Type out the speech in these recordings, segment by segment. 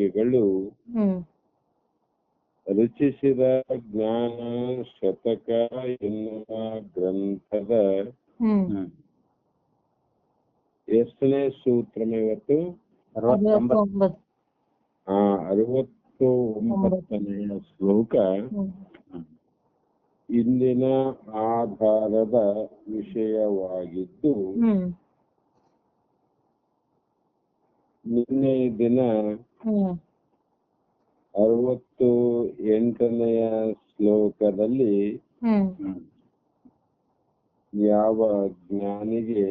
ಯೋಗಿಗಳು ಹ್ಮ್. ರಚಿಸಿದ ಜ್ಞಾನ ಶತಕ ಎನ್ನುವ ಗ್ರಂಥದ ಎಷ್ಟನೇ ಸೂತ್ರ ಇವತ್ತು? ಆ ಅರವತ್ತು ಒಂಬತ್ತನೆಯ ಶ್ಲೋಕ ಇಂದಿನ ಆಧಾರದ ವಿಷಯವಾಗಿದ್ದು ಹ್ಮ್. ನಿನ್ನೆ ದಿನ ಅರವತ್ತು ಎಂಟನೆಯ ಶ್ಲೋಕದಲ್ಲಿ ಯಾವ ಜ್ಞಾನಿಗೆ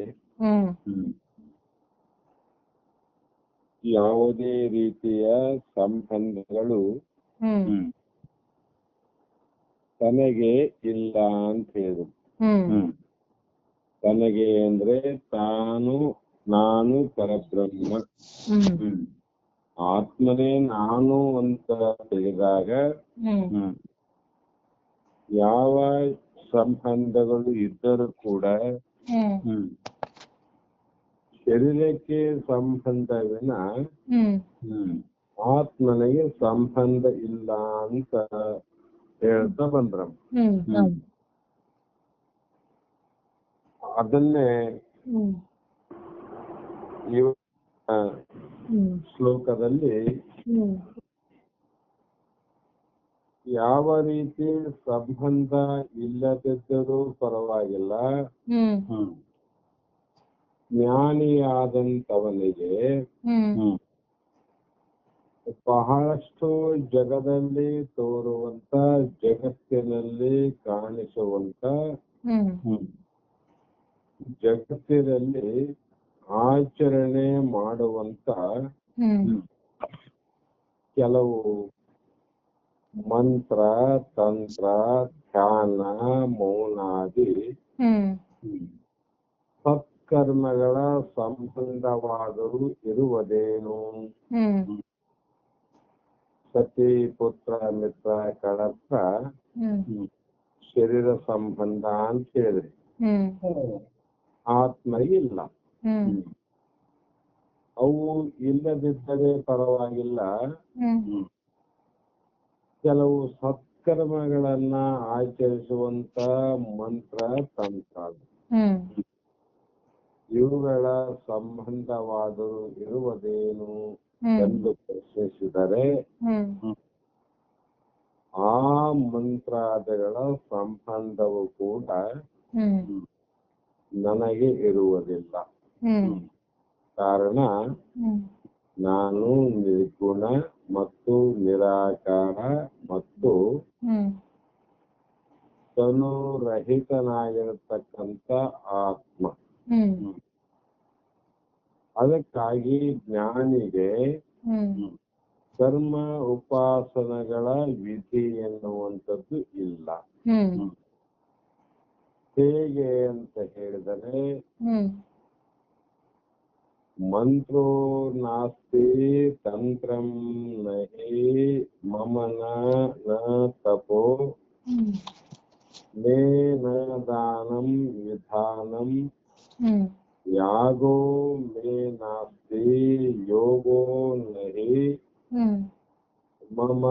ಯಾವುದೇ ರೀತಿಯ ಸಂಬಂಧಗಳು ತನಗೆ ಇಲ್ಲ ಅಂತ ಹೇಳಿದ್ರು ತನಗೆ ಅಂದ್ರೆ ತಾನು ನಾನು ಪರಬ್ರಹ್ಮ. ಹ್ಮ್. ಹ್ಮ್. ಆತ್ಮನೇ ನಾನು ಅಂತ ಹೇಳಿದಾಗ ಹ್ಮ್ ಹ್ಮ್ ಯಾವ ಸಂಬಂಧಗಳು ಇದ್ದರೂ ಕೂಡ ಹ್ಮ್ ಹ್ಮ್ ಶರೀರಕ್ಕೆ ಸಂಬಂಧವಿನ ಹ್ಮ್ ಹ್ಮ್ ಆತ್ಮನಿಗೆ ಸಂಬಂಧ ಇಲ್ಲ ಅಂತ ಹೇಳ್ತಾ ಬಂದ್ರ ಹ್ಮ್ ಹ್ಮ್ ಅದನ್ನೇ ಹ್ಮ್ ಇವ ಆ, ಹ್ಮ್ ಶ್ಲೋಕದಲ್ಲಿ ಯಾವ ರೀತಿ ಸಂಬಂಧ ಇಲ್ಲದಿದ್ದರೂ ಪರವಾಗಿಲ್ಲ. ಜ್ಞಾನಿಯಾದಂತವನಿಗೆ ಬಹಳಷ್ಟು ಜಗದಲ್ಲಿ ತೋರುವಂತ ಜಗತ್ತಿನಲ್ಲಿ ಕಾಣಿಸುವಂತ ಜಗತ್ತಿನಲ್ಲಿ ಆಚರಣೆ ಮಾಡುವಂತ ಹ್ಮ್ ಹ್ಮ್ ಕೆಲವು ಮಂತ್ರ ತಂತ್ರ ಧ್ಯಾನ ಮೌನಾದಿ. ಸತ್ಕರ್ಮಗಳ ಸಂಬಂಧವಾದರೂ ಇರುವುದೇನು? ಸತಿ ಪುತ್ರ ಮಿತ್ರ ಹ್ಮ್. ಶರೀರ ಸಂಬಂಧ ಅಂತ ಹೇಳಿದ್ರಿ. ಹ್ಮ್. ಆತ್ಮ ಇಲ್ಲ. ಅವು ಇಲ್ಲದಿದ್ದರೆ ಪರವಾಗಿಲ್ಲ. ಕೆಲವು ಸತ್ಕರ್ಮಗಳನ್ನ ಆಚರಿಸುವಂತ ಮಂತ್ರ ತಂತ್ರ ಇವುಗಳ ಸಂಬಂಧವಾದರೂ ಇರುವುದೇನು ಎಂದು ಪ್ರಶ್ನಿಸಿದರೆ ಆ ಮಂತ್ರಾದಿಗಳ ಸಂಬಂಧವು ಕೂಡ ನನಗೆ ಇರುವುದಿಲ್ಲ. ಕಾರಣ ನಾನು ನಿರ್ಗುಣ ಮತ್ತು ನಿರಾಕಾರ ಮತ್ತು ಹ್ಮ್. ತನುರಹಿತನಾಗಿರತಕ್ಕಂತ ಆತ್ಮ. ಹ್ಮ್. ಅದಕ್ಕಾಗಿ ಜ್ಞಾನಿಗೆ ಕರ್ಮ ಉಪಾಸನಗಳ ವಿಧಿ ಎನ್ನುವಂಥದ್ದು ಇಲ್ಲ. ಹ್ಮ್. ಹೇಗೆ ಅಂತ ಹೇಳಿದರೆ मंत्रो नास्ते तंत्र न मम न तपो। हम्म। मे न दानं विधानं। हम्म। यागो मे नास्ते योगो न हम्म। मम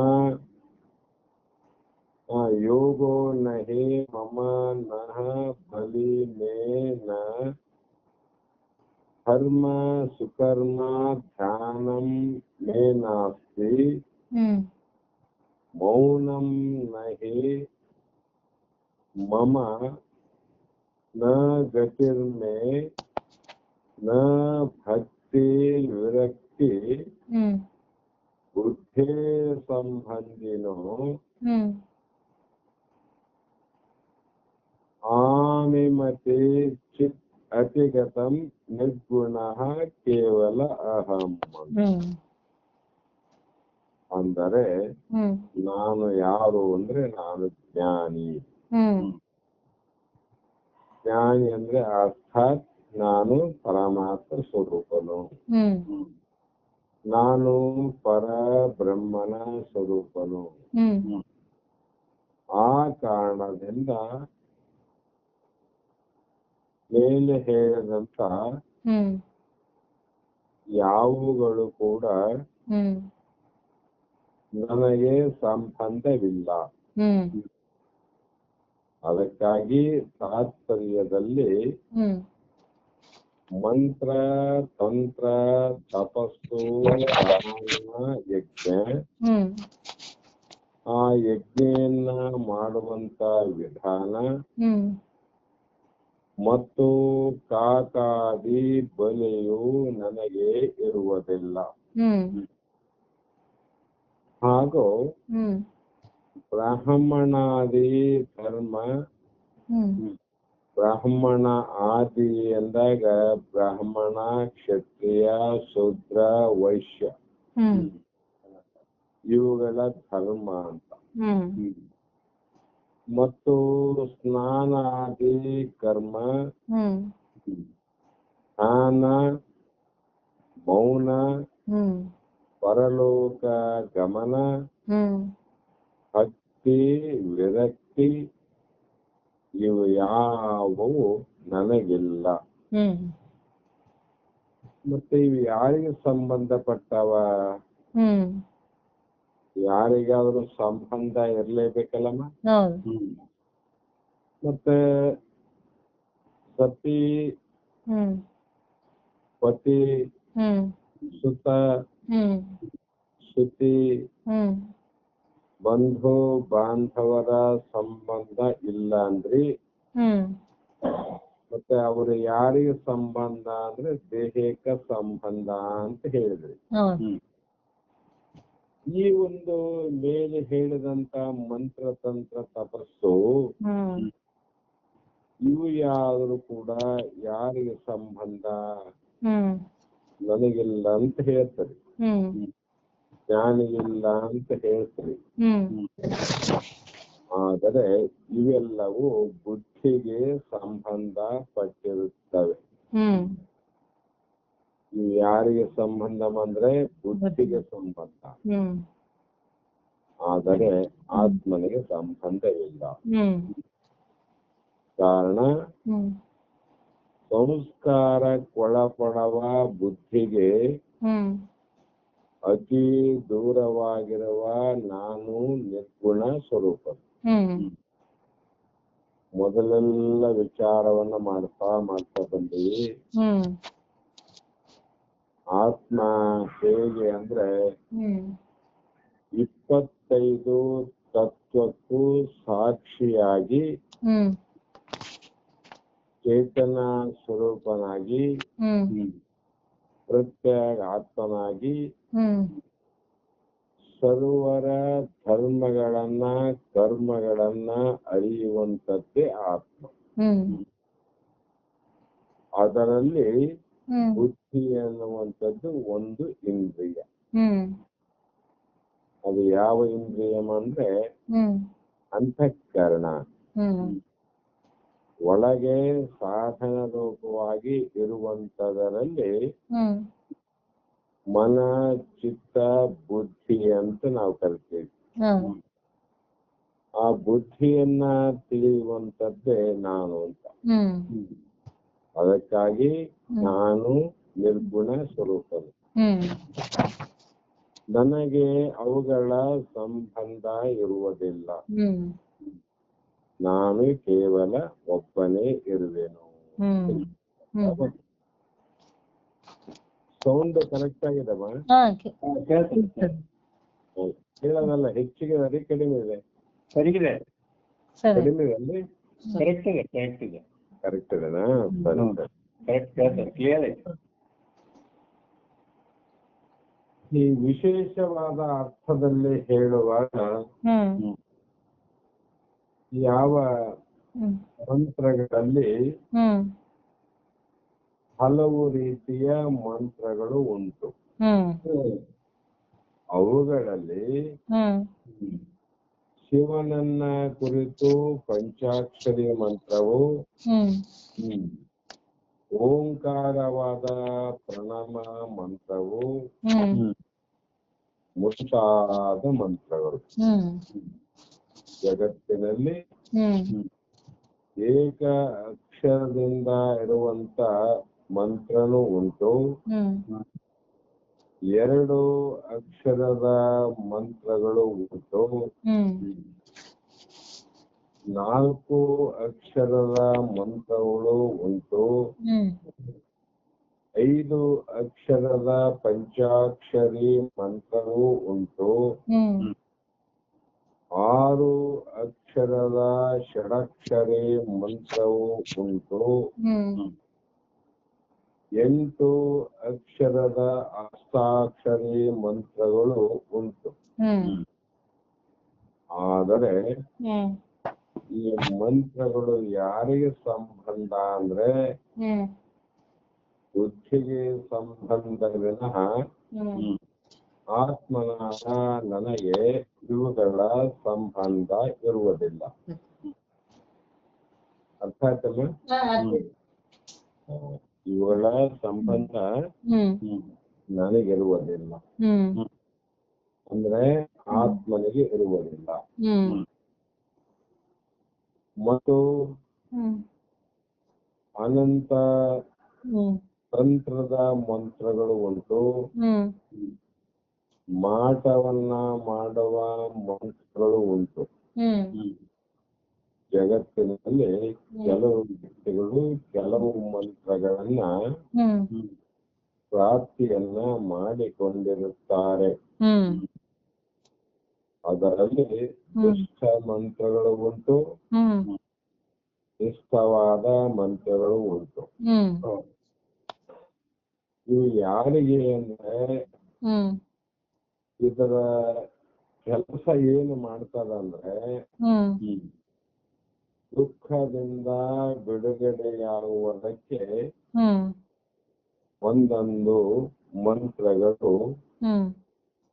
योगो नहे मम नः बलि मे न धर्म सुकर्म ध्यान मे नास्ति। हम्म। मौनं न मम न गतिर्मे न भक्ति विरक्ति हम्म। भक्तिर्विरक्ति बुद्धेर्सम्बन्धिनो हम्म। आमिमते चित् ಅತಿಗತಂ ನಿರ್ಗುಣ ಕೇವಲ ಅಹಂ. ಹ್ಮ್. ಅಂದರೆ ನಾನು ಯಾರು ಅಂದ್ರೆ ನಾನು ಜ್ಞಾನಿ. ಜ್ಞಾನಿ ಅಂದ್ರೆ ಅರ್ಥಾತ್ ನಾನು ಪರಮಾತ್ಮ ಸ್ವರೂಪನು. ಹ್ಮ್. ನಾನು ಪರ ಬ್ರಹ್ಮನ ಸ್ವರೂಪನು. ಹ್ಮ್. ಆ ಕಾರಣದಿಂದ ಮೇಲೆ ಹೇಳಿದಂತ ಯಾವುಗಳು ಕೂಡ ನನಗೆ ಸಂಬಂಧವಿಲ್ಲ. ಅದಕ್ಕಾಗಿ ತಾತ್ಪರ್ಯದಲ್ಲಿ ಮಂತ್ರ ತಂತ್ರ ತಪಸ್ಸು ಯಜ್ಞ ಆ ಯಜ್ಞೆಯನ್ನ ಮಾಡುವಂತ ವಿಧಾನ ಮತ್ತು ಕಾಕಾದಿ ಬಲೆಯು ನನಗೆ ಇರುವುದಿಲ್ಲ. ಹಾಗೂ ಹ್ಮ್. ಬ್ರಾಹ್ಮಣಾದಿ ಧರ್ಮ ಹ್ಮ್. ಬ್ರಾಹ್ಮಣ ಆದಿ ಎಂದಾಗ ಬ್ರಾಹ್ಮಣ ಕ್ಷತ್ರಿಯ ಶೂದ್ರ ವೈಶ್ಯ. ಹ್ಮ್. ಇವುಗಳ ಧರ್ಮ ಅಂತ. ಮತ್ತು ಸ್ನಾನಾದಿ ಕರ್ಮ ಸ್ನಾನ ಮೌನ ಪರಲೋಕ ಗಮನ ಭಕ್ತಿ ವಿರಕ್ತಿ ಇವು ಯಾವುವು ನನಗಿಲ್ಲ. ಮತ್ತೆ ಇವು ಯಾರಿಗೆ ಸಂಬಂಧಪಟ್ಟವ? ಯಾರಿಗಾದ್ರೂ ಸಂಬಂಧ ಇರ್ಲೇಬೇಕಲ್ಲಮ್ಮ? ಹೌದು. ಮತ್ತೆ ಸತಿ ಹ್ಮ್. ಪತಿ ಹ್ಮ್. ಸುತ ಹ್ಮ್. ಶ್ರುತಿ ಹ್ಮ್. ಬಂಧು ಬಾಂಧವರ ಸಂಬಂಧ ಇಲ್ಲ ಅಂದ್ರಿ. ಹ್ಮ್. ಮತ್ತೆ ಅವರು ಯಾರಿಗೆ ಸಂಬಂಧ ಅಂದ್ರೆ ದೇಹಿಕ ಸಂಬಂಧ ಅಂತ ಹೇಳಿದ್ರಿ. ಈ ಒಂದು ಮೇಲೆ ಹೇಳಿದಂತ ಮಂತ್ರ ತಂತ್ರ ತಪಸ್ಸು ಇವು ಯಾರು ಕೂಡ ಯಾರಿಗೆ ಸಂಬಂಧ? ನನಗಿಲ್ಲ ಅಂತ ಹೇಳ್ತಾರೆ. ಜ್ಞಾನಿಗಿಲ್ಲ ಅಂತ ಹೇಳ್ತಾರೆ. ಆದರೆ ಇವೆಲ್ಲವೂ ಬುದ್ಧಿಗೆ ಸಂಬಂಧ ಪಟ್ಟಿರುತ್ತವೆ. ಇವು ಯಾರಿಗೆ ಸಂಬಂಧ ಬಂದ್ರೆ ಬುದ್ಧಿಗೆ ಸಂಬಂಧ. ಆದರೆ ಆತ್ಮನಿಗೆ ಸಂಬಂಧ ಇಲ್ಲ. ಕಾರಣ ಹ್ಮ್. ಸಂಸ್ಕಾರಕ್ಕೊಳಪಡುವ ಬುದ್ಧಿಗೆ ಹ್ಮ್. ಅತಿ ದೂರವಾಗಿರುವ ನಾನು ನಿರ್ಗುಣ ಸ್ವರೂಪ ಹ್ಮ್. ಮೊದಲೆಲ್ಲ ವಿಚಾರವನ್ನ ಮಾಡ್ತಾ ಮಾಡ್ತಾ ಬಂದೀವಿ. ಆತ್ಮ ಹೇಗೆ ಅಂದ್ರೆ ಇಪ್ಪತ್ತೈದು ತತ್ವಕ್ಕೂ ಸಾಕ್ಷಿಯಾಗಿ ಚೇತನ ಸ್ವರೂಪನಾಗಿ ಪ್ರತ್ಯಾಗ ಪ್ರತ್ಯೇಕ ಆತ್ಮನಾಗಿ ಸರ್ವರ ಧರ್ಮಗಳನ್ನ ಕರ್ಮಗಳನ್ನ ಅರಿಯುವಂತದ್ದೇ ಆತ್ಮ. ಅದರಲ್ಲಿ ಬುದ್ಧಿ ಅನ್ನುವಂಥದ್ದು ಒಂದು ಇಂದ್ರಿಯ. ಅದು ಯಾವ ಇಂದ್ರಿಯಂ ಅಂದ್ರೆ ಅಂತಃಕರಣ. ಒಳಗೆ ಸಾಧನ ರೂಪವಾಗಿ ಇರುವಂತದರಲ್ಲಿ ಮನ ಚಿತ್ತ ಬುದ್ಧಿ ಅಂತ ನಾವು ಕರಿತೀವಿ. ಆ ಬುದ್ಧಿಯನ್ನ ತಿಳಿಯುವಂತದ್ದೇ ನಾನು ಅಂತ. ಅದಕ್ಕಾಗಿ ನಾನು ನಿರ್ಗುಣ ಸ್ವರೂಪನು. ಹ್ಮ್. ನನಗೆ ಅವುಗಳ ಸಂಬಂಧ ಇರುವುದಿಲ್ಲ. ಹ್ಮ್. ನಾನು ಕೇವಲ ಒಬ್ಬನೇ ಇರುವೆನು. ಹ್ಮ್. ಹ್ಮ್. ಸೌಂಡ್ ಕರೆಕ್ಟ್ ಆಗಿದಮ್ಮ ಹಾ ಕೆ- ಹೇಳೋದಲ್ಲ ಹೆಚ್ಚಿಗೆ ಅದೇ ಕಡಿಮೆ ಇದೆ. ಸರಿ. ಕಡಿಮೆ ಇದೆ ಅಲ್ಲಿ? ಕರೆಕ್ಟ್ ಇದೆ ಕರೆಕ್ಟ್ ಇದೆ. ಕರೆಕ್ಟ್ ಇದೆನಾ ಸರಿ. ಸರಿ. ಕರೆಕ್ಟ್ ಕೇಳ್ತಾರೆ ಕ್ಲಿಯರ್ ಐತೆ ಈ ವಿಶೇಷವಾದ ಅರ್ಥದಲ್ಲಿ ಹೇಳುವಾಗ ಯಾವ ಮಂತ್ರಗಳಲ್ಲಿ ಹಲವು ರೀತಿಯ ಮಂತ್ರಗಳು ಉಂಟು. ಅವುಗಳಲ್ಲಿ ಶಿವನನ್ನ ಕುರಿತು ಪಂಚಾಕ್ಷರಿ ಮಂತ್ರವು ಹ್ಮ್. ಓಂಕಾರವಾದ ಪ್ರಣಮ ಮಂತ್ರವು ಹ್ಮ್. ಮುಂತಾದ ಮಂತ್ರಗಳು. ಹ್ಮ್. ಜಗತ್ತಿನಲ್ಲಿ ಹ್ಮ್. ಏಕ ಅಕ್ಷರದಿಂದ ಇರುವಂತ ಮಂತ್ರನು ಉಂಟು. ಹ್ಮ್. ಎರಡು ಅಕ್ಷರದ ಮಂತ್ರಗಳು ಉಂಟು. ನಾಲ್ಕು ಅಕ್ಷರದ ಮಂತ್ರಗಳು ಉಂಟು. ಐದು ಅಕ್ಷರದ ಪಂಚಾಕ್ಷರಿ ಮಂತ್ರವು ಉಂಟು. ಆರು ಅಕ್ಷರದ ಷಡಕ್ಷರಿ ಮಂತ್ರವೂ ಉಂಟು. ಎಂಟು ಅಕ್ಷರದ ಅಷ್ಟಾಕ್ಷರಿ ಮಂತ್ರಗಳು ಉಂಟು. ಆದರೆ ಈ ಮಂತ್ರಗಳು ಯಾರಿಗೆ ಸಂಬಂಧ ಅಂದ್ರೆ ಬುದ್ಧಿಗೆ ಸಂಬಂಧ ವಿನಃ ಆತ್ಮನ ಆತ್ಮನಾದ ನನಗೆ ಇವುಗಳ ಸಂಬಂಧ ಇರುವುದಿಲ್ಲ. ಅರ್ಥ ಆಯ್ತಲ್ಲ ಇವುಗಳ ಸಂಬಂಧ ನನಗೆ ಇರುವುದಿಲ್ಲ. ಅಂದ್ರೆ ಆತ್ಮನಿಗೆ ಇರುವುದಿಲ್ಲ. ಮತ್ತು ಅನಂತ ತಂತ್ರದ ಮಂತ್ರಗಳು ಉಂಟು. ಮಾಟವನ್ನ ಮಾಡುವ ಮಂತ್ರಗಳು ಉಂಟು. ಜಗತ್ತಿನಲ್ಲಿ ಕೆಲವು ವ್ಯಕ್ತಿಗಳು ಕೆಲವು ಮಂತ್ರಗಳನ್ನ ಪ್ರಾಪ್ತಿಯನ್ನ ಮಾಡಿಕೊಂಡಿರುತ್ತಾರೆ. ಅದರಲ್ಲಿ ದುಷ್ಟ ಮಂತ್ರಗಳು ಉಂಟು. ಇಷ್ಟವಾದ ಮಂತ್ರಗಳು ಉಂಟು. ಇವು ಯಾರಿಗೆ ಅಂದ್ರೆ ಇದರ ಕೆಲಸ ಏನು ಮಾಡ್ತದಂದ್ರೆ ದುಃಖದಿಂದ ಬಿಡುಗಡೆಯಾಗುವುದಕ್ಕೆ ಒಂದೊಂದು ಮಂತ್ರಗಳು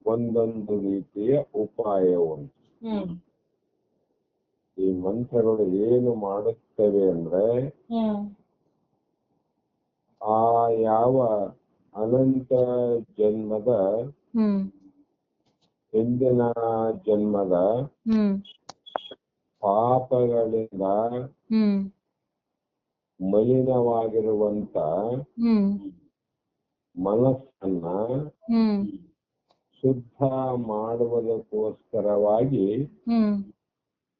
ಒಂದೊಂದು ರೀತಿಯ ಉಪಾಯ ಉಂಟು. ಈ ಮಂತ್ರಗಳು ಏನು ಮಾಡುತ್ತವೆ ಅಂದ್ರೆ ಆ ಯಾವ ಅನಂತ ಜನ್ಮದ ಹ್ಮ್. ಹಿಂದಿನ ಜನ್ಮದ ಹ್ಮ್. ಪಾಪಗಳಿಂದ ಮಲಿನವಾಗಿರುವಂತ ಮನಸ್ಸನ್ನ ಶುದ್ಧ ಮಾಡುವುದಕ್ಕೋಸ್ಕರವಾಗಿ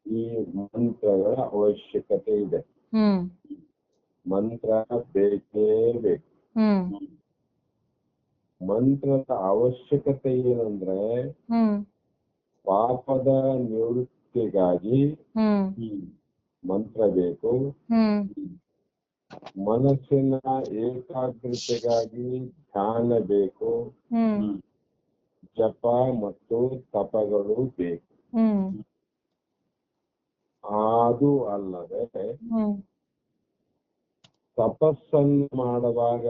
ಈ ಮಂತ್ರಗಳ ಅವಶ್ಯಕತೆ ಇದೆ. ಮಂತ್ರ ಬೇಕೇ ಬೇಕು. ಮಂತ್ರದ ಅವಶ್ಯಕತೆ ಏನಂದ್ರೆ ಪಾಪದ ನಿವೃತ್ತಿಗಾಗಿ ಹ್ಮ್. ಮಂತ್ರ ಬೇಕು. ಮನಸ್ಸಿನ ಏಕಾಗ್ರತೆಗಾಗಿ ಧ್ಯಾನ ಬೇಕು. ಜಪ ಮತ್ತು ತಪಗಳು ಬೇಕು. ಅದು ಅಲ್ಲದೆ ತಪಸ್ಸನ್ನು ಮಾಡುವಾಗ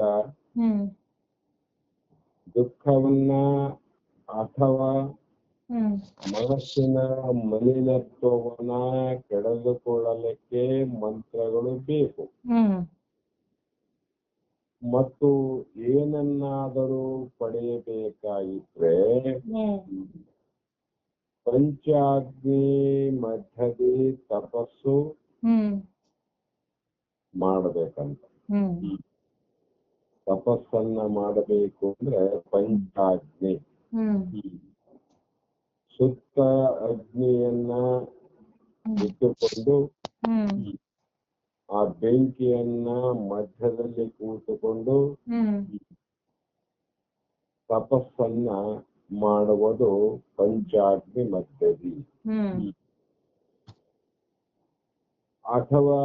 ದುಃಖವನ್ನ ಅಥವಾ ಮನಸ್ಸಿನ ಮಲಿನತ್ವವನ್ನ ಕೆಡದುಕೊಳ್ಳಲಿಕ್ಕೆ ಮಂತ್ರಗಳು ಬೇಕು. ಮತ್ತು ಏನನ್ನಾದರೂ ಪಡೆಯಬೇಕಾಗಿದ್ರೆ ಪಂಚಾಗ್ನಿ ಮಧ್ಯದಿ ತಪಸ್ಸು ಮಾಡಬೇಕಂತ. ತಪಸ್ಸನ್ನ ಮಾಡಬೇಕು ಅಂದ್ರೆ ಪಂಚಾಗ್ನಿ. ಸುತ್ತ ಅಗ್ನಿಯನ್ನ ಇಟ್ಟುಕೊಂಡು ಆ ಬೆಂಕಿಯನ್ನ ಮಧ್ಯದಲ್ಲಿ ಕೂತುಕೊಂಡು ತಪಸ್ಸನ್ನ ಮಾಡುವುದು ಪಂಚಾಗ್ನಿ ಮಧ್ಯದಿ. ಅಥವಾ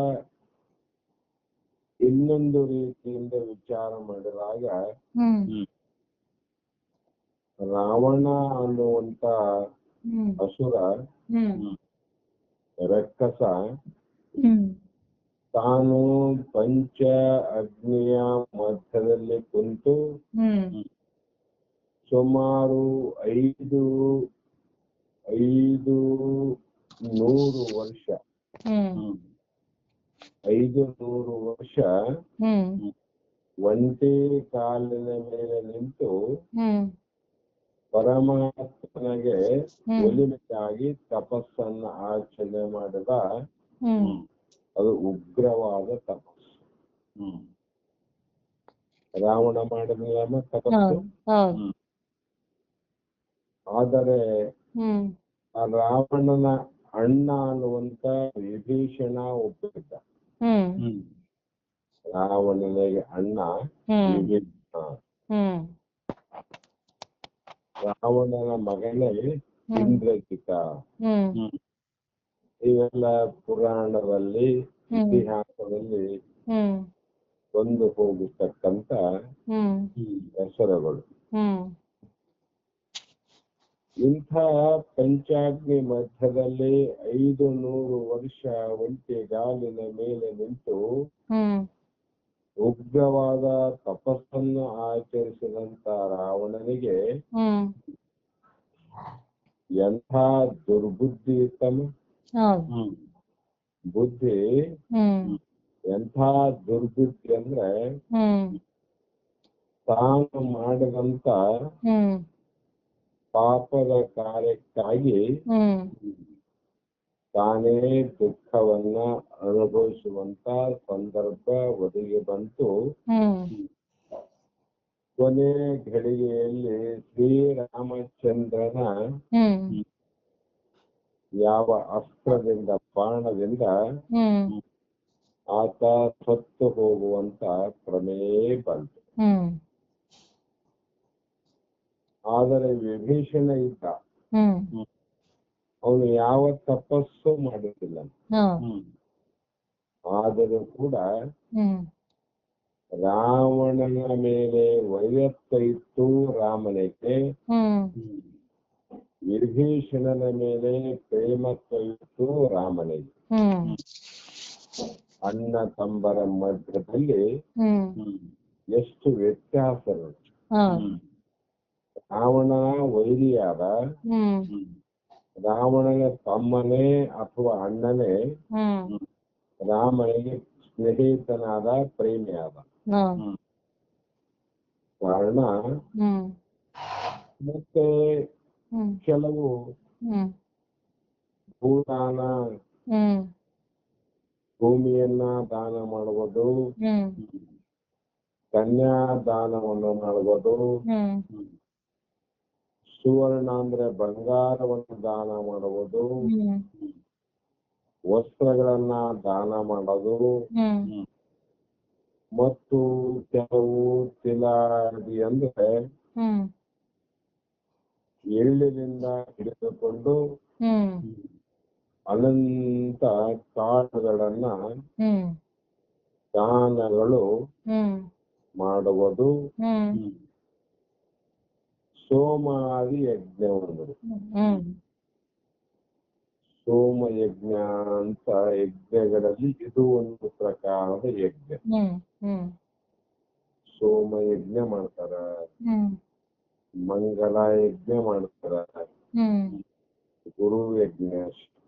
ಇನ್ನೊಂದು ರೀತಿಯಿಂದ ವಿಚಾರ ಮಾಡಿದಾಗ ರಾವಣ ಅನ್ನುವಂತ ಅಸುರ ರಕ್ಕಸ ತಾನು ಪಂಚ ಅಗ್ನಿಯ ಮಧ್ಯದಲ್ಲಿ ಕುಂತು ಸುಮಾರು ಐದು ಐದು ನೂರು ವರ್ಷ ಹ್ಮ್ ಐದು ನೂರು ವರ್ಷ ಹ್ಮ್ ಒಂದೇ ಕಾಲಿನ ಮೇಲೆ ನಿಂತು ಹ್ಮ್ ಪರಮಾತ್ಮನಿಗೆ ಹ್ಮ್. ಒಲಿಮೆಯಾಗಿ ತಪಸ್ಸನ್ನ ಆಚರಣೆ ಮಾಡಿದ ಹ್ಮ್ ಅದು ಉಗ್ರವಾದ ಹೌದು ಆದರೆ ಹ್ಮ್. ಆ ರಾವಣನ ಅಣ್ಣ ಅನ್ನುವಂತ ವಿಭೀಷಣ ಒಪ್ಪಿದ್ದ. ರಾವಣನಿಗೆ ಅಣ್ಣ ರಾವಣನ ಮಗನೇ ಇಂದ್ರಜಿತ. ಹ್ಮ್. ಹ್ಮ್. ಇವೆಲ್ಲ ಪುರಾಣದಲ್ಲಿ. ಇತಿಹಾಸದಲ್ಲಿ ಹ್ಮ್. ಬಂದು ಹೋಗತಕ್ಕಂತ ಈ ಹೆಸರುಗಳು. ಇಂಥ ಪಂಚಾಗ್ನಿ ಮಧ್ಯದಲ್ಲಿ ಐದು ನೂರು ವರ್ಷ ಒಂಟೆಗಾಲಿನ ಮೇಲೆ ನಿಂತು ಉಗ್ರವಾದ ತಪಸ್ಸನ್ನು ಆಚರಿಸಿದಂತ ರಾವಣನಿಗೆ ಎಂಥ ದುರ್ಬುದ್ಧಿ ತಮ್ಮ ಹ್ಮ್. ಬುದ್ಧಿ ಎಂಥ ದುರ್ಬುದ್ಧಿ ಅಂದ್ರೆ ತಾನು ಮಾಡಿದಂತ ಪಾಪದ ಕಾರ್ಯಕ್ಕಾಗಿ ತಾನೇ ದುಃಖವನ್ನ ಅನುಭವಿಸುವಂತ ಸಂದರ್ಭ ಒದಗಿ ಬಂತು. ಕೊನೆ ಘಳಿಗೆಯಲ್ಲಿ ಶ್ರೀರಾಮಚಂದ್ರನ ಯಾವ ಅಸ್ತ್ರದಿಂದ ಬಾಣದಿಂದ ಆತ ಸತ್ತು ಹೋಗುವಂತ ಕ್ರಮೇ ಬಂತು. ಆದರೆ ವಿಭೀಷಣ ಇದ್ದ. ಅವನು ಯಾವ ತಪಸ್ಸು ಮಾಡುತ್ತಿಲ್ಲ ಆದರೂ ಕೂಡ ರಾವಣನ ಮೇಲೆ ವೈರತ್ವ ಇತ್ತು ರಾಮನಿಗೆ. ವಿಭೀಷಣನ ಮೇಲೆ ಪ್ರೇಮತ್ವ ಇತ್ತು ರಾಮನಿಗೆ. ಹ್ಮ್ ಅಣ್ಣ ತಂಬರ ಮಧ್ಯದಲ್ಲಿ ಹ್ಮ್ ಹ್ಮ್ ಎಷ್ಟು ವ್ಯತ್ಯಾಸಗಳು ಹೌದು ಹ್ಮ್ ರಾವಣ ವೈರಿಯಾದ ಹ್ಮ್ ಹ್ಮ್ ರಾವಣನ ತಮ್ಮನೇ ಅಥವಾ ಅಣ್ಣನೇ ಹ್ಮ್ ರಾಮನಿಗೆ ಸ್ನೇಹಿತನಾದ ಪ್ರೇಮಿಯಾದ ಹೌದು ಹ್ಮ್ ಕಾರಣ ಹ್ಮ್ ಮತ್ತೆ ಹ್ಮ್ ಕೆಲವು ಹ್ಮ್ ಭೂದಾನ ಹ್ಮ್ ಭೂಮಿಯನ್ನ ದಾನ ಮಾಡುವುದು ಕನ್ಯಾ ದಾನವನ್ನು ಮಾಡುವುದು ಸುವರ್ಣ ಅಂದ್ರೆ ಬಂಗಾರವನ್ನು ದಾನ ಮಾಡುವುದು ವಸ್ತ್ರಗಳನ್ನ ದಾನ ಮಾಡೋದು ಮತ್ತು ಕೆಲವು ತಿಲಾಡಿ ಅಂದ್ರೆ ಎಳ್ಳಿನಿಂದ ಹಿಡಿದುಕೊಂಡು ಅನಂತ ಕಾಡುಗಳನ್ನ ಹ್ಮ್. ದಾನಗಳು ಮಾಡುವುದು. ಸೋಮಾದಿ ಯಜ್ಞವನ್ನು ಹ್ಮ್. ಸೋಮ ಯಜ್ಞ ಅಂತ ಯಜ್ಞಗಳಲ್ಲಿ ಇದು ಒಂದು ಪ್ರಕಾರದ ಯಜ್ಞ. ಸೋಮ ಯಜ್ಞ ಮಾಡ್ತಾರ. ಮಂಗಲ ಯಜ್ಞ ಮಾಡ್ತಾರ. ಗುರು ಯಜ್ಞ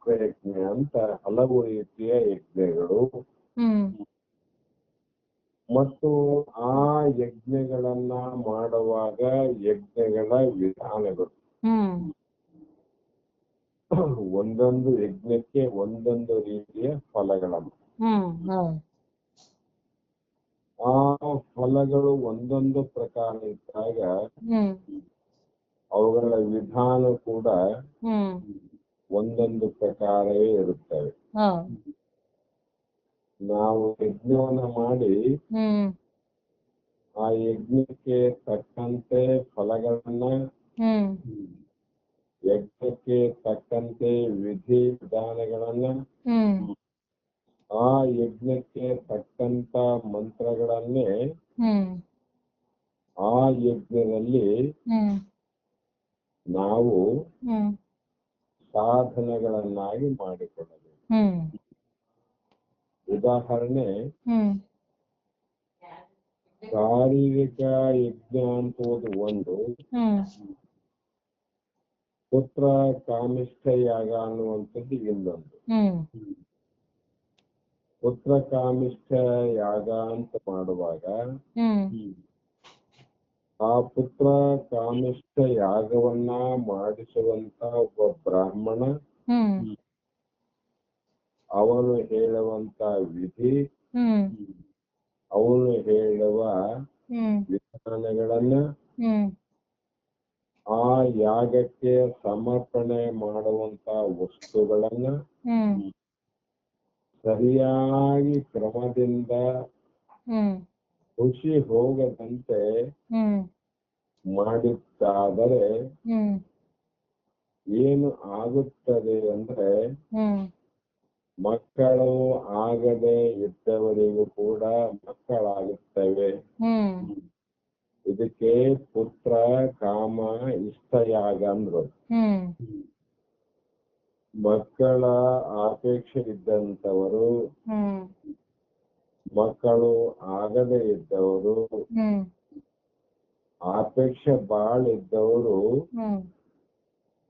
ಯಜ್ಞ ಅಂತ ಹಲವು ರೀತಿಯ ಯಜ್ಞಗಳು ಮತ್ತು ಆ ಯಜ್ಞಗಳನ್ನ ಮಾಡುವಾಗ ಯಜ್ಞಗಳ ವಿಧಾನಗಳು ಒಂದೊಂದು ಯಜ್ಞಕ್ಕೆ ಒಂದೊಂದು ರೀತಿಯ ಫಲಗಳನ್ನು ಆ ಫಲಗಳು ಒಂದೊಂದು ಪ್ರಕಾರ ಇದ್ದಾಗ ಅವುಗಳ ವಿಧಾನ ಕೂಡ ಒಂದೊಂದು ಪ್ರಕಾರವೇ ಇರುತ್ತವೆ. ನಾವು ಯಜ್ಞವನ್ನ ಮಾಡಿ ಆ ಯಜ್ಞಕ್ಕೆ ತಕ್ಕಂತೆ ಫಲಗಳನ್ನ ಯಜ್ಞಕ್ಕೆ ತಕ್ಕಂತೆ ವಿಧಿ ವಿಧಾನಗಳನ್ನ ಆ ಯಜ್ಞಕ್ಕೆ ತಕ್ಕಂತ ಮಂತ್ರಗಳನ್ನೇ ಆ ಯಜ್ಞದಲ್ಲಿ ನಾವು ಸಾಧನಗಳನ್ನಾಗಿ ಮಾಡಿಕೊಳ್ಳಬೇಕು. ಉದಾಹರಣೆ ಶಾರೀರಿಕ ಯಜ್ಞ ಅಂತೋದು ಒಂದು. ಪುತ್ರ ಕಾಮಿಷ್ಠ ಯಾಗ ಅನ್ನುವಂಥದ್ದು ಇನ್ನೊಂದು. ಪುತ್ರ ಕಾಮಿಷ್ಠ ಯಾಗ ಅಂತ ಮಾಡುವಾಗ ಆ ಪುತ್ರ ಕಾಮಿಷ್ಠ ಯಾಗವನ್ನ ಮಾಡಿಸುವಂತ ಒಬ್ಬ ಬ್ರಾಹ್ಮಣ. ಹ್ಮ್. ಅವನು ಹೇಳುವಂತ ವಿಧಿ. ಅವನು ಹೇಳುವ ವಿಧಾನಗಳನ್ನ ಹ್ಮ್. ಆ ಯಾಗಕ್ಕೆ ಸಮರ್ಪಣೆ ಮಾಡುವಂತ ವಸ್ತುಗಳನ್ನ ಹ್ಮ್. ಸರಿಯಾಗಿ ಕ್ರಮದಿಂದ ಖುಷಿ ಹೋಗದಂತೆ ಮಾಡಿದ್ದಾದರೆ ಏನು ಆಗುತ್ತದೆ ಅಂದ್ರೆ ಮಕ್ಕಳು ಆಗದೆ ಇದ್ದವರಿಗೂ ಕೂಡ ಮಕ್ಕಳಾಗುತ್ತವೆ. ಇದಕ್ಕೆ ಪುತ್ರ ಕಾಮ ಇಷ್ಟಯಾಗ ಅಂದ್ರು. ಮಕ್ಕಳ ಅಪೇಕ್ಷೆ ಇದ್ದಂತವರು ಮಕ್ಕಳು ಆಗದೆ ಇದ್ದವರು ಹ್ಮ್. ಅಪೇಕ್ಷೆ ಬಾಳ ಇದ್ದವರು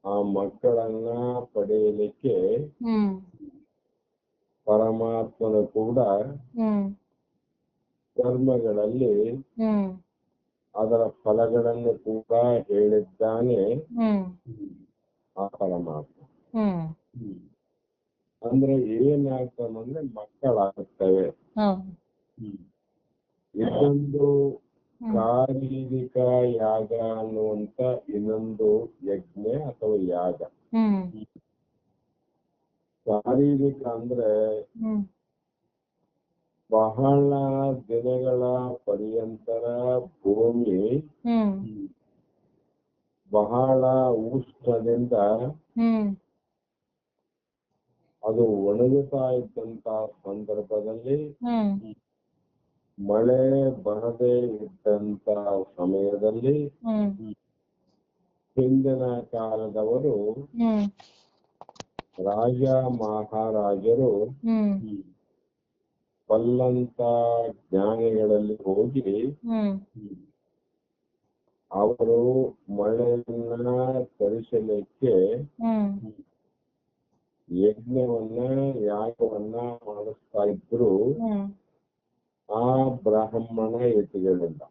ಆ ಮಕ್ಕಳನ್ನ ಪಡೆಯಲಿಕ್ಕೆ ಪರಮಾತ್ಮನು ಕೂಡ ಕರ್ಮಗಳಲ್ಲಿ ಅದರ ಫಲಗಳನ್ನು ಕೂಡ ಹೇಳಿದ್ದಾನೆ ಆ ಪರಮಾತ್ಮ. ಅಂದ್ರೆ ಏನಾಗ್ತಾನಂದ್ರೆ ಮಕ್ಕಳಾಗುತ್ತವೆ ಇದೊಂದು ಹ್ಮ್. ಶಾರೀರಿಕ ಯಾಗ ಅನ್ನುವಂತ ಇನ್ನೊಂದು ಯಜ್ಞ ಅಥವಾ ಯಾಗ. ಶಾರೀರಿಕ ಅಂದ್ರೆ ಬಹಳ ದಿನಗಳ ಪರ್ಯಂತರ ಭೂಮಿ ಬಹಳ ಉಷ್ಣದಿಂದ ಅದು ಒಣಗುತ್ತಾ ಇದ್ದಂತ ಸಂದರ್ಭದಲ್ಲಿ ಮಳೆ ಬರದೇ ಇದ್ದಂತ ಸಮಯದಲ್ಲಿ ಹಿಂದಿನ ಕಾಲದವರು ರಾಜ ಮಹಾರಾಜರು ಬಲ್ಲಂತ ಜ್ಞಾನಿಗಳಲ್ಲಿ ಹೋಗಿ ಅವರು ಮಳೆಯನ್ನ ತರಿಸಲಿಕ್ಕೆ ಯಜ್ಞವನ್ನ ಯಾಗವನ್ನ ಮಾಡಿಸ್ತಾ ಇದ್ರು ಆ ಬ್ರಾಹ್ಮಣ ಯತಿಗಳಿಂದ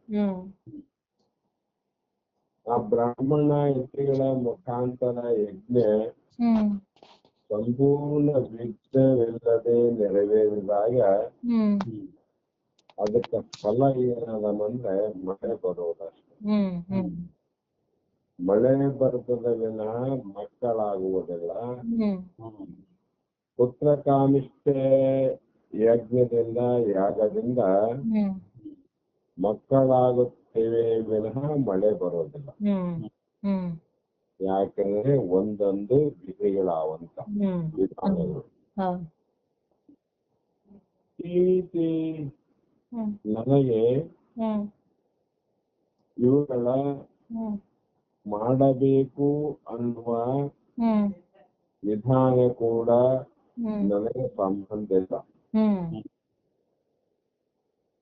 ಆ ಬ್ರಾಹ್ಮಣ ಯತಿಗಳ ಮುಖಾಂತರ ಯಜ್ಞ ಸಂಪೂರ್ಣ ವಿಘ್ನವಿಲ್ಲದೆ ನೆರವೇರಿದಾಗ ಅದಕ್ಕ ಫಲ ಏನದವಂದ್ರೆ ಮಳೆ ಬರೋದಷ್ಟೇ. ಮಳೆ ಬರ್ತದಲ್ಲ ವಿನಃ ಮಕ್ಕಳಾಗುವುದಿಲ್ಲ? ಪುತ್ರಕಾಮಿಷ್ಠೆ ಪುತ್ರ ಕಾಮಿಷ್ಠೆ ಯಜ್ಞದಿಂದ ಯಾಗದಿಂದ ಮಕ್ಕಳಾಗುತ್ತೇವೆ ವಿನಃ ಮಳೆ ಬರೋದಿಲ್ಲ. ಯಾಕಂದ್ರೆ ಒಂದೊಂದು ವಿಧಿಗಳಾವಂತ ವಿಧಾನಗಳು. ಈ ರೀತಿ ನನಗೆ ಇವುಗಳ ಮಾಡಬೇಕು ಅನ್ನುವ ವಿಧಾನ ಕೂಡ ನನಗೆ ಸಂಬಂಧ ಇಲ್ಲ.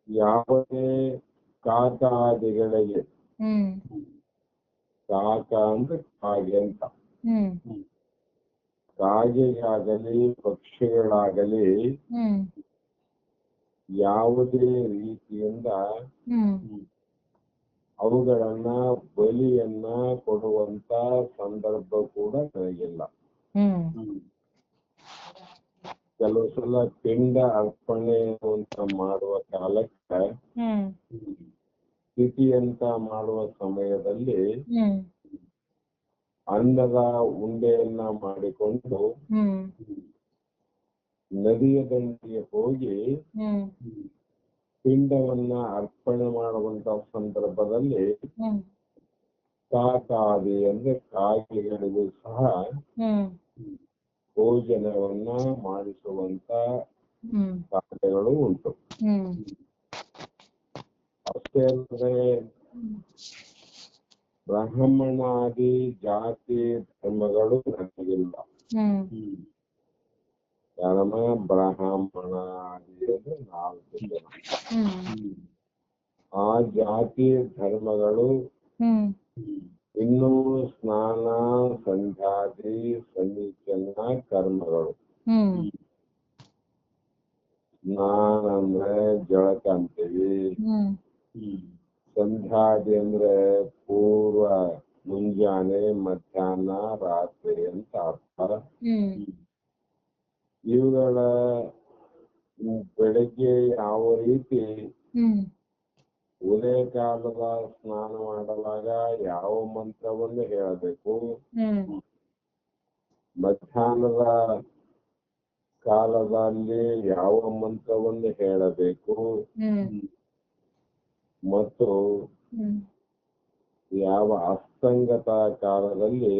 ಯಾವುದೇ ಕಾಕಾದಿಗಳಿಗೆ ಕಾಕ ಅಂದ್ರೆ ಕಾಗೆ ಅಂತ. ಕಾಗೆಗಾಗಲಿ ಪಕ್ಷಿಗಳಾಗಲಿ ಯಾವುದೇ ರೀತಿಯಿಂದ ಅವುಗಳನ್ನ ಬಲಿಯನ್ನ ಕೊಡುವಂತ ಸಂದರ್ಭ ಕೂಡ ನನಗಿಲ್ಲ. ಕೆಲವು ಸಲ ಪಿಂಡ ಅರ್ಪಣೆ ಅಂತ ಮಾಡುವ ಕಾಲಕ್ಕೆ ತಿಥಿ ಅಂತ ಮಾಡುವ ಸಮಯದಲ್ಲಿ ಅನ್ನದ ಉಂಡೆಯನ್ನ ಮಾಡಿಕೊಂಡು ನದಿಯ ದಂಡೆಗೆ ಹೋಗಿ ಪಿಂಡವನ್ನ ಅರ್ಪಣೆ ಮಾಡುವಂತ ಸಂದರ್ಭದಲ್ಲಿ ಕಾಕಾದಿ ಅಂದ್ರೆ ಕಾಗೆಗಳಿಗೂ ಸಹ ಭೋಜನವನ್ನ ಮಾಡಿಸುವಂತ ಕಾರ್ಯಗಳು ಉಂಟು. ಅಷ್ಟೇ ಅಂದ್ರೆ ಬ್ರಾಹ್ಮಣಾದಿ ಜಾತಿ ಧರ್ಮಗಳು ನನಗಿಲ್ಲ ಹ್ಮ್ ಕಾರಣ ಬ್ರಾಹ್ಮಣ ಆದಿ ಅಂದ್ರೆ ನಾಲ್ಕು ಜನ ಹ್ಮ್ ಆ ಜಾತಿ ಧರ್ಮಗಳು ಹ್ಮ್ ಇನ್ನೂ ಸ್ನಾನ ಸಂಧ್ಯಾದಿ ಸಮೀಚನ ಕರ್ಮಗಳು ಹ್ಮ್ ಸ್ನಾನ ಅಂದ್ರೆ ಜಳಕ ಅಂತೀವಿ ಹ್ಮ್ ಸಂಧ್ಯಾದಿ ಅಂದ್ರೆ ಕಾಲದಲ್ಲಿ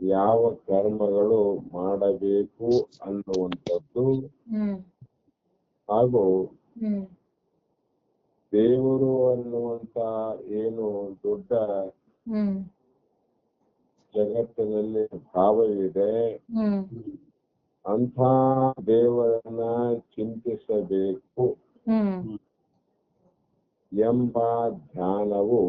ಯಾವ ಕರ್ಮಗಳು ಮಾಡಬೇಕು ಅನ್ನುವಂಥದ್ದು ಹಾಗೂ ದೇವರು ಅನ್ನುವಂತ ಏನು ದೊಡ್ಡ ಜಗತ್ತಿನಲ್ಲಿ ಭಾವವಿದೆ ಅಂಥ ದೇವರನ್ನ ಚಿಂತಿಸಬೇಕು ಎಂಬ ಧ್ಯಾನವು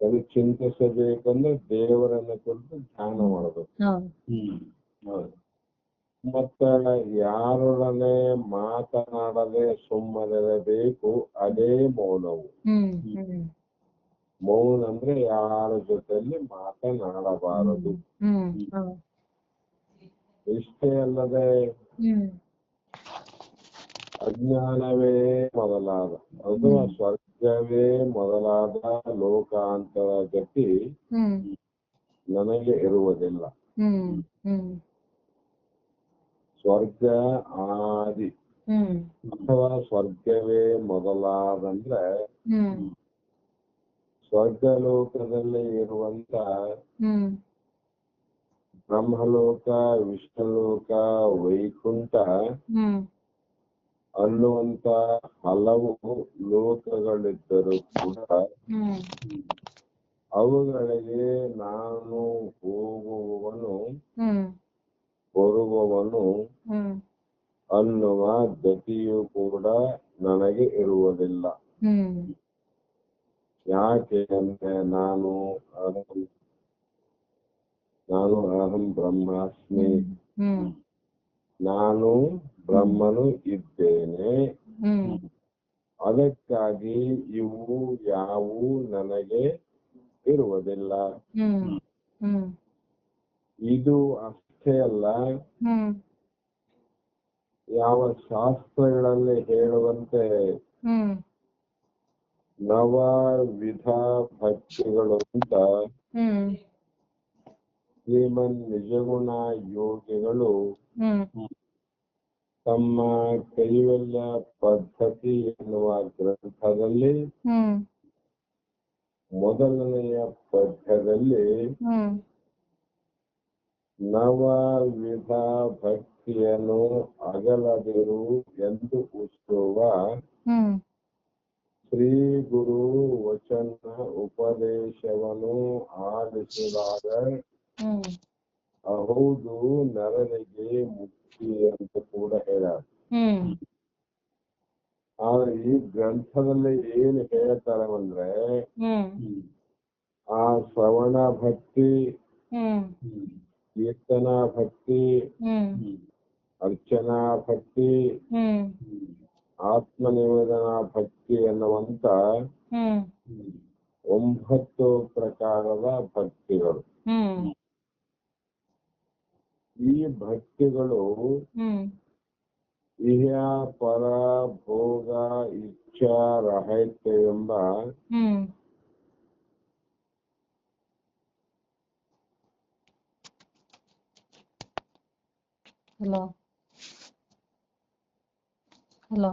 ಯಾಕಂದ್ರೆ ಚಿಂತಿಸಬೇಕಂದ್ರೆ ದೇವರನ್ನ ಕುರಿತು ಧ್ಯಾನ ಮಾಡಬೇಕು. ಮತ್ತ ಯಾರೊಡನೆ ಮಾತನಾಡದೆ ಸುಮ್ಮನಿರಬೇಕು ಅದೇ ಮೌನವು. ಮೌನ ಅಂದ್ರೆ ಯಾರ ಜೊತೆಯಲ್ಲಿ ಮಾತನಾಡಬಾರದು. ಇಷ್ಟೇ ಅಲ್ಲದೆ ಅಜ್ಞಾನವೇ ಮೊದಲಾದ. ಅಥವಾ ಸ್ವರ್ಗವೇ ಮೊದಲಾದ ಲೋಕಾಂತರ ಗತಿ ನನಗೆ ಇರುವುದಿಲ್ಲ. ಸ್ವರ್ಗ ಆದಿ. ಅಥವಾ ಸ್ವರ್ಗವೇ ಮೊದಲಾದಂದ್ರೆ ಹ್ಮ್. ಸ್ವರ್ಗ ಲೋಕದಲ್ಲಿ ಇರುವಂತ ಹ್ಮ್. ಬ್ರಹ್ಮಲೋಕ ವಿಷ್ಣುಲೋಕ ವೈಕುಂಠ ಅನ್ನುವಂತ ಹಲವು ಲೋಕಗಳಿದ್ದರೂ ಕೂಡ ಅವುಗಳಿಗೆ ನಾನು ಹೋಗುವವನು ಬರುವವನು ಅನ್ನುವ ಗತಿಯು ಕೂಡ ನನಗೆ ಇರುವುದಿಲ್ಲ. ಯಾಕೆ ಅಂದ್ರೆ ನಾನು ಅಹಂ ನಾನು ಅಹಂ ಬ್ರಹ್ಮಾಸ್ಮಿ ಹ್ಮ್. ನಾನು ಬ್ರಹ್ಮನು ಇದ್ದೇನೆ. ಅದಕ್ಕಾಗಿ ಇವು ಯಾವು ನನಗೆ ಇರುವುದಿಲ್ಲ. ಇದು ಅಷ್ಟೇ ಅಲ್ಲ. ಯಾವ ಶಾಸ್ತ್ರಗಳಲ್ಲಿ ಹೇಳುವಂತೆ ನವ ವಿಧ ಭಕ್ತಿಗಳು ಅಂತ ಶ್ರೀಮನ್ ನಿಜಗುಣ ಯೋಗಿಗಳು ತಮ್ಮ ಕೈವಲ್ಯ ಪದ್ಧತಿ ಎನ್ನುವ ಗ್ರಂಥದಲ್ಲಿ ಮೊದಲನೆಯ ಪದ್ಯದಲ್ಲಿ ನವ ವಿಧ ಭಕ್ತಿಯನ್ನು ಅಗಲದಿರು ಎಂದು ಉಸುವ ಶ್ರೀ ಗುರು ವಚನ ಉಪದೇಶವನ್ನು ಆಲಿಸಿದಾಗ ಹೌದು ನರನಿಗೆ ಮುಕ್ತಿ ಅಂತ ಆದ್ರೆ ಈ ಗ್ರಂಥದಲ್ಲಿ ಏನು ಹೇಳ್ತಾರೆ ಅಂದ್ರೆ ಆ ಶ್ರವಣ ಭಕ್ತಿ ಕೀರ್ತನಾ ಭಕ್ತಿ ಅರ್ಚನಾ ಭಕ್ತಿ ಆತ್ಮ ನಿವೇದನಾ ಭಕ್ತಿ ಎನ್ನುವಂತ ಒಂಬತ್ತು ಪ್ರಕಾರದ ಭಕ್ತಿಗಳು. ಹ್ಮ್. ಈ ಭಕ್ತಿಗಳು ಇಹ ಪರ ಭೋಗ ಇಚ್ಛಾ ರಹಿತವೆಂಬ ಹ್ಮ್ ಹಲೋ ಹಲೋ